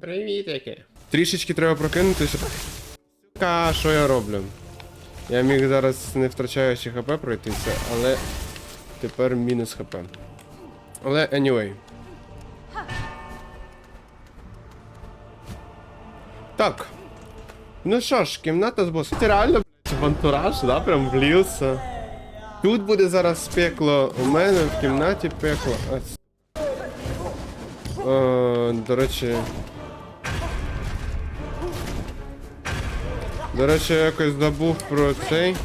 Привітики. Трішечки треба прокинутися. Сука, що я роблю? Я міг зараз не втрачаючи хп пройтися, але тепер мінус хп. Але anyway. Так. Ну що ж, кімната з босом. Це реально, в антураж, да, прям влівся. Тут буде зараз пекло, у мене в кімнаті пекло. С- Е, до речі. До речі, я якось забув про цей.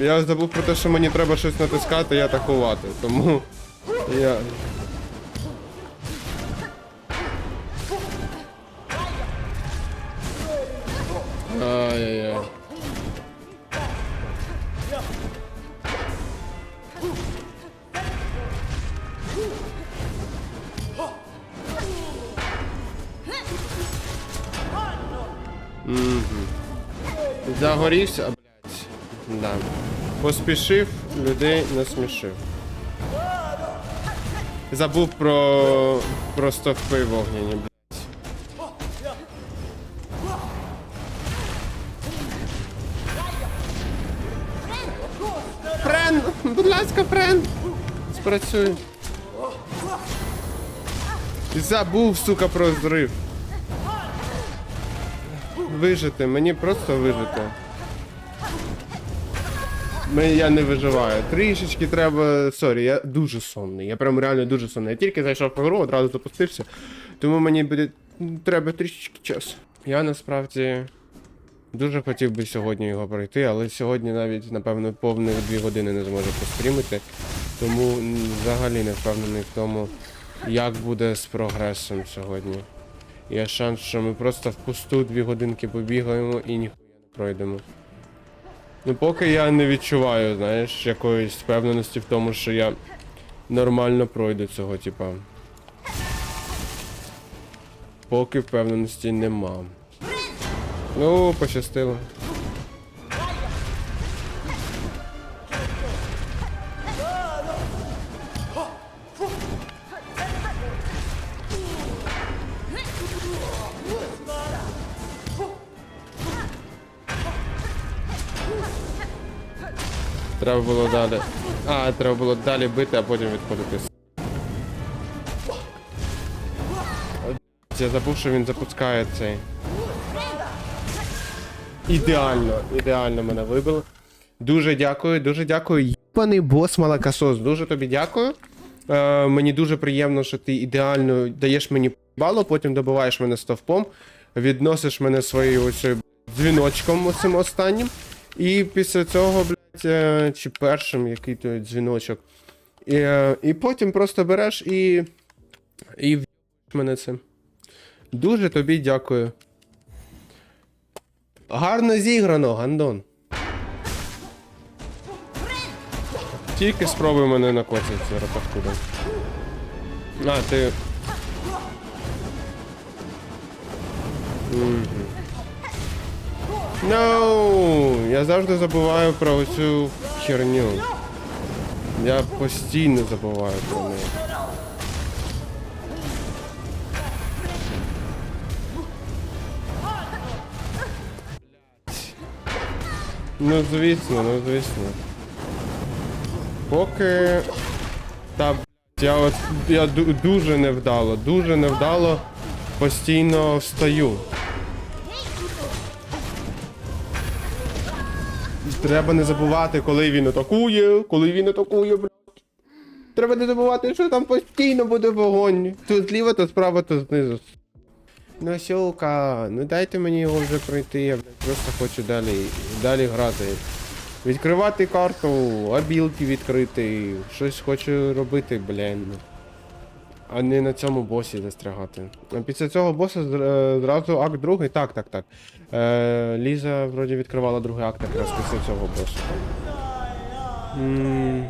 Я забув про те, що мені треба щось натискати і атакувати, тому я. Ай-яй-яй. Загорівся, блядь. Да. Поспішив, людей насмішив. Забув про. про стовпи вогняні, блядь. Френ! Будь ласка, френ! Спрацюй. Забув, сука, про зрив. Вижити, мені просто вижити. Ми, я не виживаю. Трішечки треба. Сорі, я дуже сонний. Я прям реально дуже сонний. Я тільки зайшов в гру, одразу запустився. Тому мені буде треба трішечки часу. Я насправді дуже хотів би сьогодні його пройти, але сьогодні навіть, напевно, повних дві години не зможу пострімити. Тому взагалі не впевнений в тому, як буде з прогресом сьогодні. Є шанс, що ми просто впусту дві годинки побігаємо і ніхуя не пройдемо. Ну, поки я не відчуваю, знаєш, якоїсь впевненості в тому, що я нормально пройду цього, типа. Поки впевненості нема. Ну, пощастило. Треба було далі. А, треба було далі бити, а потім відходити. Я забув, що він запускає цей. Ідеально, ідеально мене вибило. Дуже дякую, дуже дякую. Паний бос Малакасос, дуже тобі дякую. Е, мені дуже приємно, що ти ідеально даєш мені балу, потім добиваєш мене стовпом, відносиш мене своєю оцею дзвіночком оцим останнім. І після цього, блядь, е, чи першим, який той дзвіночок. І, е, і потім просто береш і. І мене цим. Дуже тобі дякую. Гарно зіграно, Гандон. Тільки спробуй мене накоцати зараз откуда. А, ти. Мгм. No! Я завжди забуваю про цю херню. Я постійно забуваю про неї. Ну, звісно, ну звісно. Поки. Та я от я ду- дуже невдало, дуже невдало постійно встаю. Треба не забувати, коли він атакує, коли він атакує, блядь. Треба не забувати, що там постійно буде вогонь. То зліва, то справа, то знизу. Ну, сілка, ну дайте мені його вже пройти, я блядь, просто хочу далі, далі грати. Відкривати карту, абілки відкрити, щось хочу робити, блін. А не на цьому босі застрягати. Після цього боса е, зразу акт другий. Так, так, так. Е, Ліза вроді відкривала другий акт якраз після цього босу. М,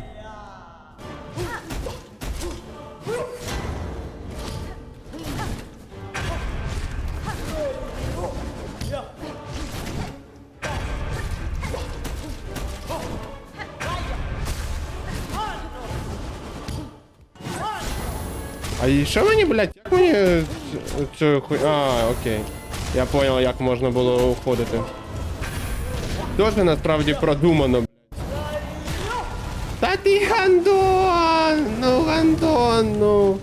А і що мені, блядь, як мені ц- цю хуй. А, окей. Я понял, як можна було уходити. Дуже насправді продумано, блядь. Та ти гандон! Ну гандон, ну.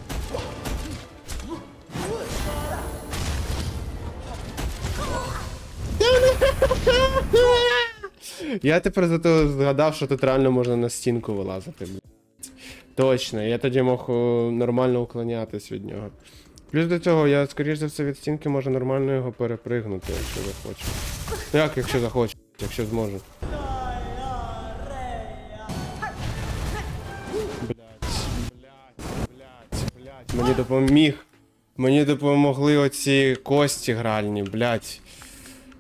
Я тепер зато згадав, що тут реально можна на стінку вилазити, блядь. Точно, я тоді мог нормально уклонятись від нього. Плюс до цього, я, скоріш за все, від стінки можу нормально його перепригнути, якщо захочу. Ну як, якщо захочу, якщо зможу. Мені допоміг. Мені допомогли оці кості гральні, блять.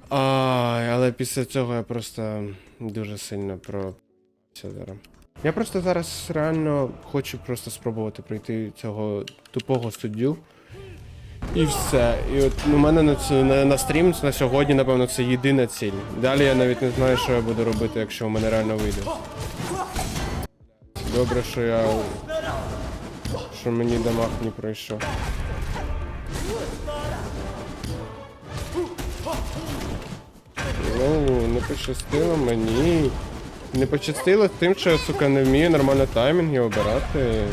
Але після цього я просто дуже сильно про зараз. Я просто зараз реально хочу просто спробувати пройти цього тупого суддю. І все. І от у мене на, цю, на, на стрім на сьогодні, напевно, це єдина ціль. Далі я навіть не знаю, що я буду робити, якщо у мене реально вийде. Добре, що я. Що мені дамаг не пройшов. Ну, не пощастило мені. Не пощастило з тим, що я, сука, не вмію нормально таймінги обирати.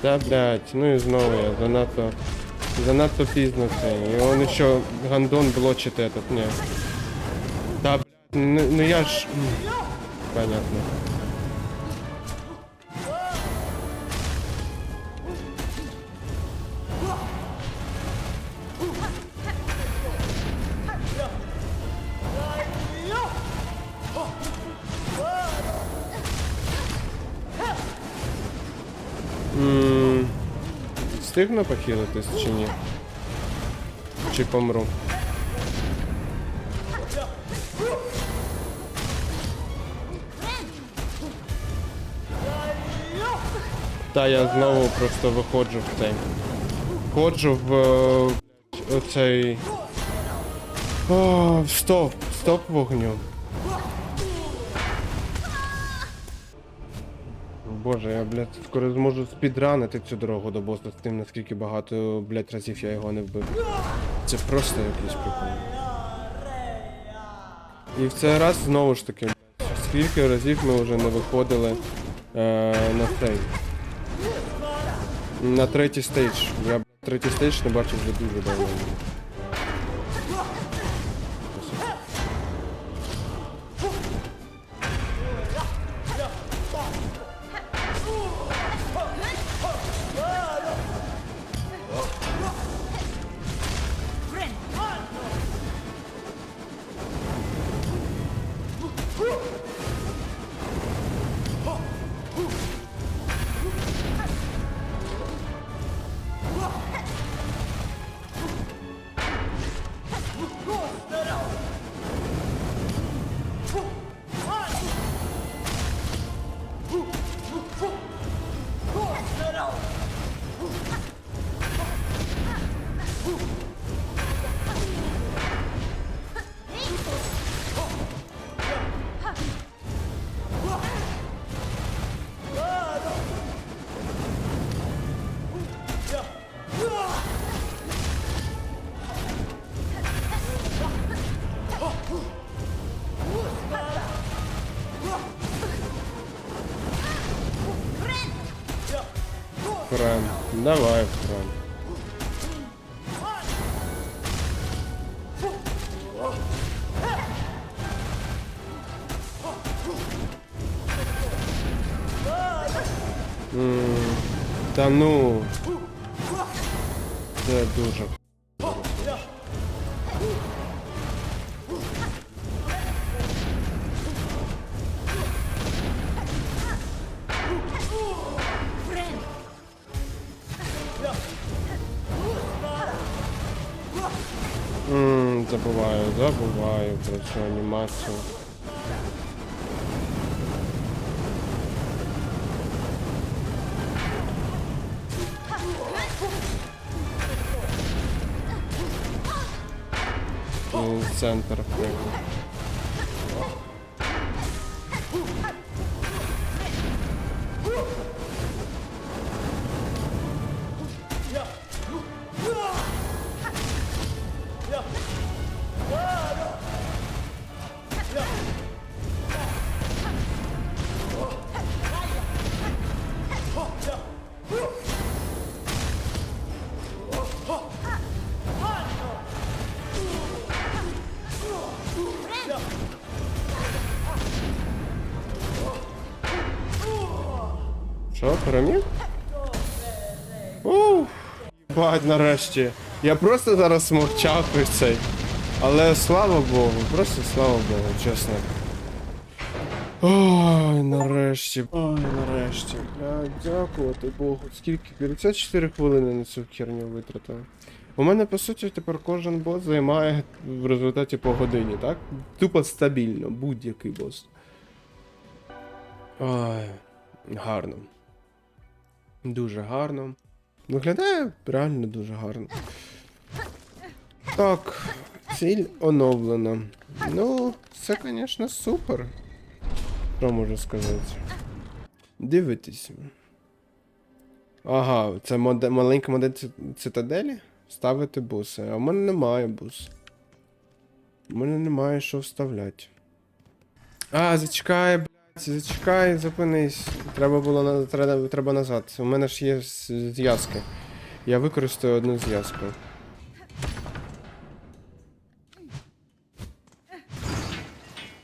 Та блять, ну і знову я занадто. Занадто пізно це. І он ще гандон блочить этот, ні. Та блять, ну, ну я ж. Понятно. Встигну похилитись чи ні? Чи помру? Та я знову просто виходжу в цей. Входжу в е, оцей. О, в стоп, стоп вогню. Боже, я, блядь, скоро зможу спідранити цю дорогу до боса з тим, наскільки багато, блядь, разів я його не вбив. Це просто якийсь прикол. І в цей раз знову ж таки, скільки разів ми вже не виходили е, на цей. На третій стейдж. Я блядь, третій стейдж не бачив вже дуже давно. Френ. Давай, Френ. М, Та ну. Це дуже. Забуваю, забуваю про цю анімацію. М, Центр прийняв. Що, переміг? Бать, нарешті. Я просто зараз смовчав ось цей. Але слава Богу, просто слава Богу, чесно. Ой, нарешті. Ой, нарешті. Бля, дякувати Богу. Скільки? 54 хвилини на цю херню витратив. У мене, по суті, тепер кожен бос займає в результаті по годині, так? Тупо стабільно, будь-який бос. Ой, гарно. Дуже гарно. Виглядає реально дуже гарно. Так, ціль оновлена. Ну, це, звісно, супер. Що можу сказати? Дивитись. Ага, це моде... маленька модель цитаделі? Ставити буси. А в мене немає бус. У мене немає що вставляти. А, зачекай, зачекай, зупинись. Треба було треба, треба назад. У мене ж є зв'язки. Я використаю одну зв'язку.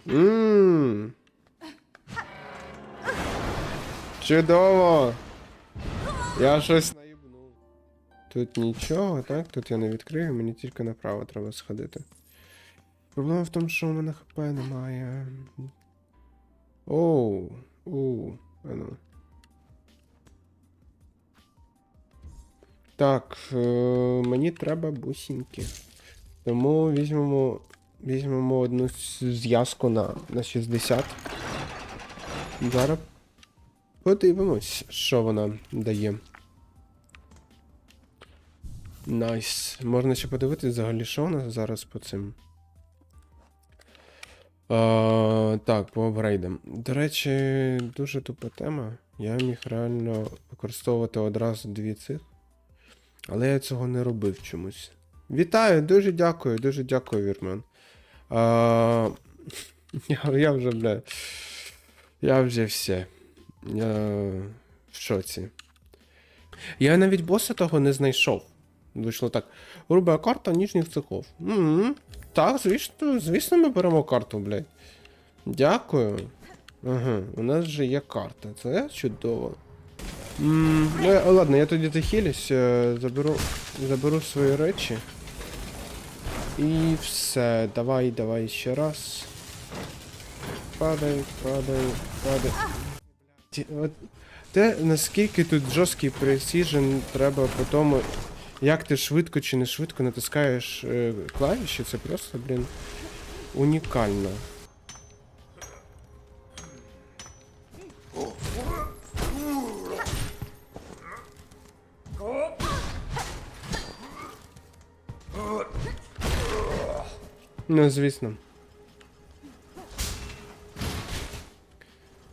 Ммм. Чудово! Я щось наїбнув. Тут нічого, так? Тут я не відкрию, мені тільки направо треба сходити. Проблема в тому, що у мене хп немає. Оу, а ну. Так, е, мені треба бусинки. Тому візьмемо, візьмемо одну зв'язку на, на 60. Зараз подивимось, що вона дає. Найс. Можна ще подивитись взагалі, що у нас зараз по цим. Так, по апгрейдам. До речі, дуже тупа тема. Я міг реально використовувати одразу дві цих. Але я цього не робив чомусь. Вітаю, дуже дякую, дуже дякую, Вірмен. А, я, я вже, бля. Я вже все. Я в шоці. Я навіть боса того не знайшов. Вийшло так. Груба карта ніжніх цехов. Угу. Так, звісно, звісно, ми беремо карту, блядь. Дякую. Ага, у нас вже є карта. Це чудово. М, ну, ладно, я тоді захилюсь, е, заберу, заберу свої речі. І все. Давай, давай ще раз. Падай, падай, падай. От, те, наскільки тут жорсткий пресіжен, треба по тому, як ти швидко чи не швидко натискаєш е, клавіші, це просто, блін, унікально. Ну, звісно.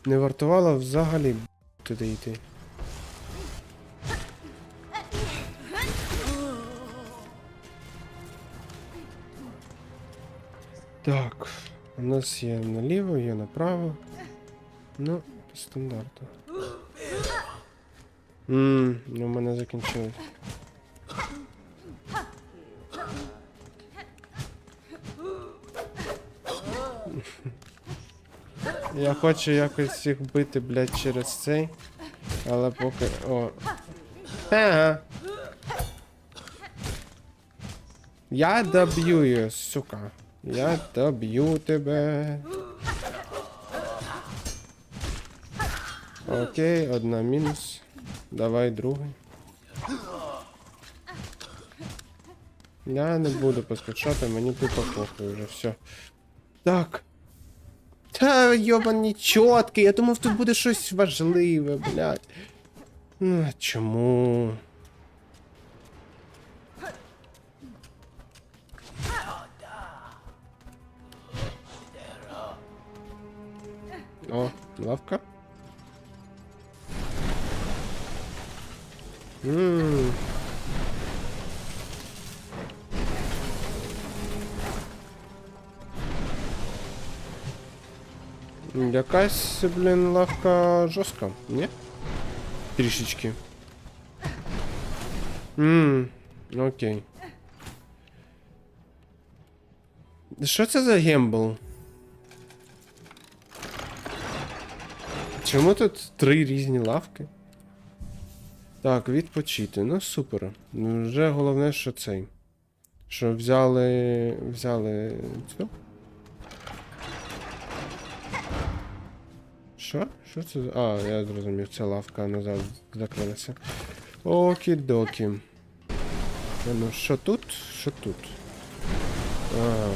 Не вартувало взагалі туди йти. Так, у нас є наліво, є направо. Ну, по стандарту. Ммм, ну в мене закінчилось. Я хочу якось їх бити, блядь, через цей. Але поки. О. Ага. Я доб'ю її, сука. Я доб'ю тебе. Окей, одна мінус. Давай другий. Я не буду поспішати, мені тупо похуй вже все. Так. Та йобані чотки, я думав, тут буде щось важливе, блядь. Ну, чому? О, лавка. Ммм. Якась, блін, лавка жорстка, ні? Трішечки. Ммм, окей. Що це за гембл? Чому тут три різні лавки? Так, відпочити. Ну супер. Ну, Вже головне, що цей. Що взяли. взяли цю. Що? Що це? А, я зрозумів, це лавка назад закрилася. Окі-докі. Ну, що тут? Що тут? А.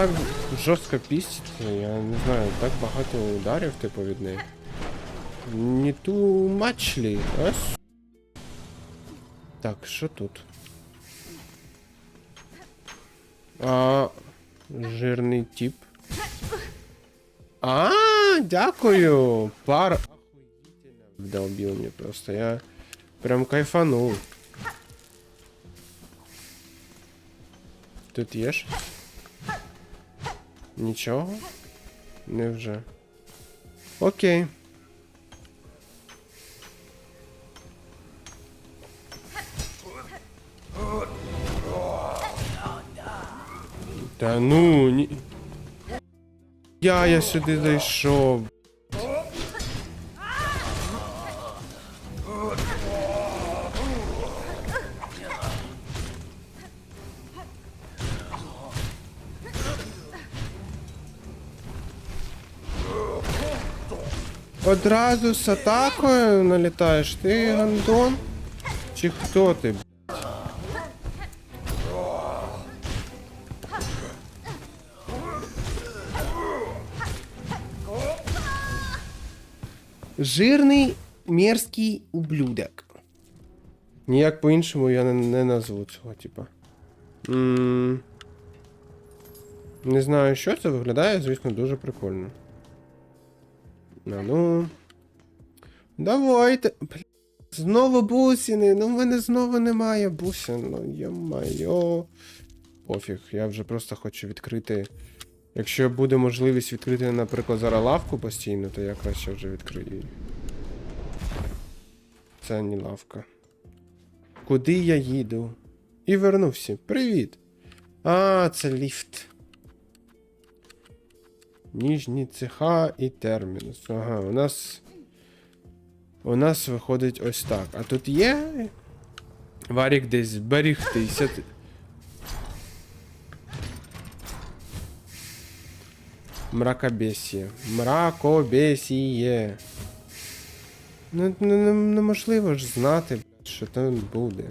так жорстко піститься, я не знаю, так багато ударів, типу, від неї. Не ту матчлі, а? Так, що тут? А, жирний тип. А, дякую. Пар. Охуительно вдолбил мне просто. Я прям кайфанул. Тут щось? Нічого? Невже. Окей. Та ну ні. Я, я сюди зайшов. Одразу з атакою налітаєш, ти гандон? Чи хто ти? Жирний мерзкий ублюдок. Ніяк по-іншому я не, не назву цього, типа. Не знаю, що це виглядає, звісно, дуже прикольно. А ну. Давайте. Знову бусини. Ну в мене знову немає бусин. Ну йо-майо. Пофіг, я вже просто хочу відкрити. Якщо буде можливість відкрити, наприклад, зараз лавку постійно, то я краще вже відкрию. її. Це не лавка. Куди я їду? І вернувся. Привіт. А, це ліфт. Ніжні цеха і термінус. Ага, у нас. У нас виходить ось так. А тут є. Варік десь зберігтися. Мракобесіє. Мракобесіє. Ну, ну, ну, неможливо ж знати, що там буде.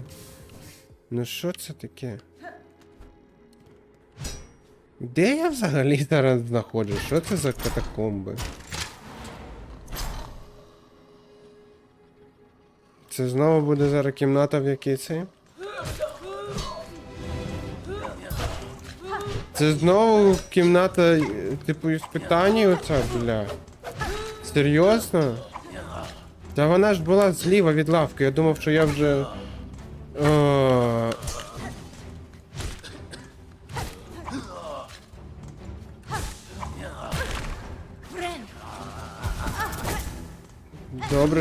Ну що це таке? Де я взагалі зараз знаходжусь? Що це за катакомби? Це знову буде зараз кімната, в якій це? Це знову кімната, е, типу, іспитання оця, бля. Серйозно? Та вона ж була зліва від лавки, я думав, що я вже.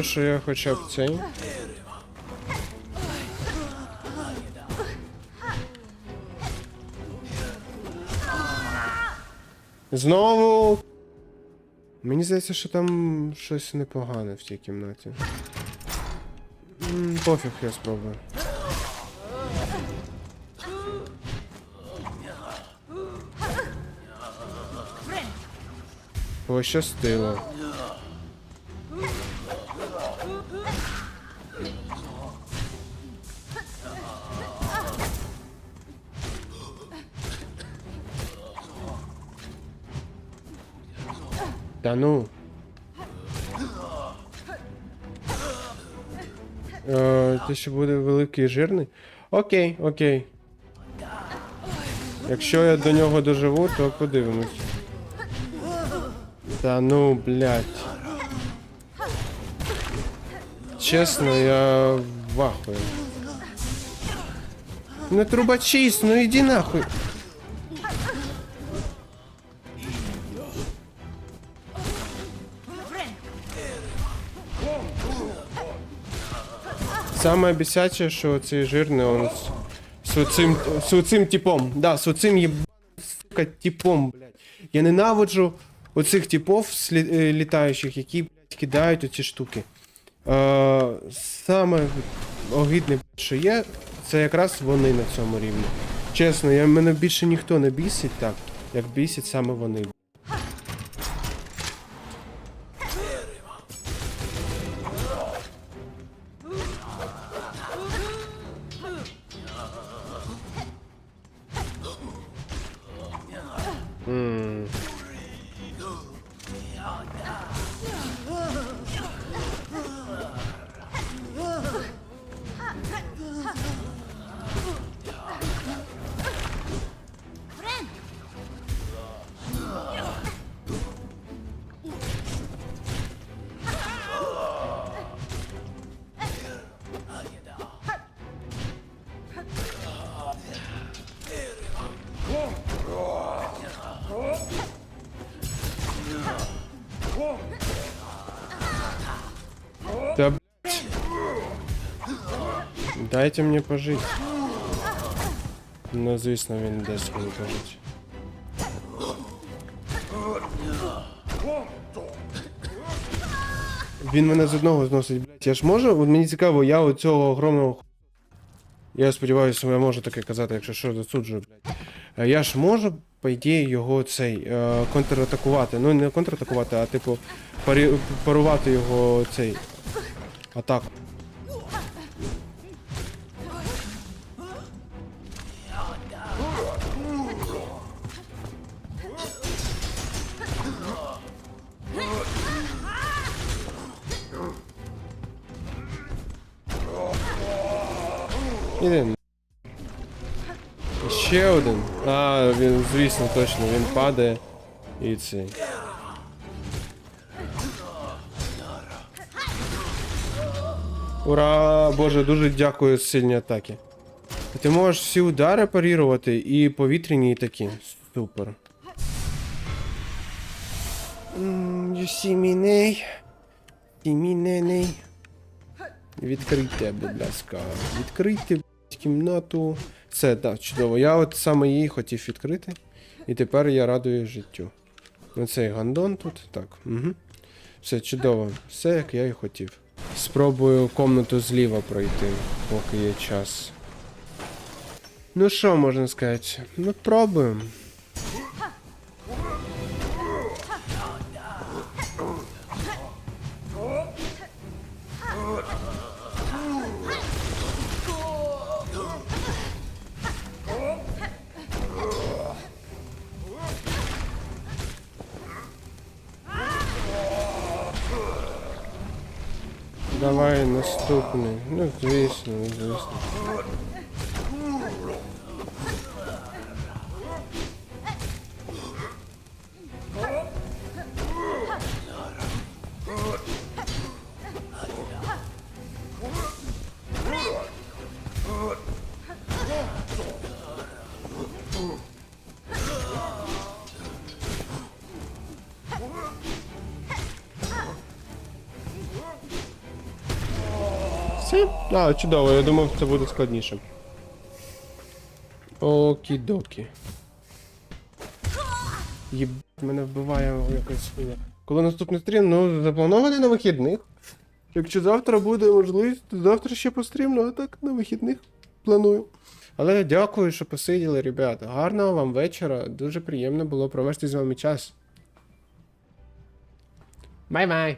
Що я хоча б цей. Знову. Мені здається, що там щось непогане в цій кімнаті. М, Пофіг, я спробую. Пощастило. Та ну. Е, те, що буде великий і жирний. Окей, окей. Якщо я до нього доживу, то подивимось. Та ну, блядь. Чесно, я в ахуї. Ну трубочист, ну іди нахуй. Саме бісяче, що цей жирний он з, з оцим, з оцим типом. Да, з оцим єбаним, сука, типом, блядь. Я ненавиджу оцих типов е, літаючих, які, блядь, кидають оці штуки. Е, саме огидне, що є, це якраз вони на цьому рівні. Чесно, я, мене більше ніхто не бісить так, як бісять саме вони. Дайте мені пожити. Ну, звісно, він дасть мені пожити. Він мене з одного зносить, блять. Я ж можу? От мені цікаво, я у цього огромного. Я сподіваюся, я можу таке казати, якщо що засуджую, блять. Е, Я ж можу, по ідеї, його цей е, контратакувати. Ну, не контратакувати, а типу парувати його цей атаку. Іди. Ще один. А, він, звісно, точно, він падає. І цей. Ура! Боже, дуже дякую сильні атаки. Ти можеш всі удари парірувати і повітряні і такі. Супер. You see me, nay? See me, nay? Відкрийте, будь ласка. Відкрийте кімнату. Все, так, чудово. Я от саме її хотів відкрити. І тепер я радую життю. Оцей гандон тут. Так. Угу. Все чудово. Все як я і хотів. Спробую комнату зліва пройти, поки є час. Ну що можна сказати? Ну пробуємо. А, чудово, я думав, це буде складніше. Окі-докі. Єб... мене вбиває якась хуйня. Коли наступний стрім, ну, запланований на вихідних. Якщо завтра буде можливість, то завтра ще пострімлю, а так на вихідних планую. Але дякую, що посиділи, ребята. Гарного вам вечора. Дуже приємно було провести з вами час. Бай-бай!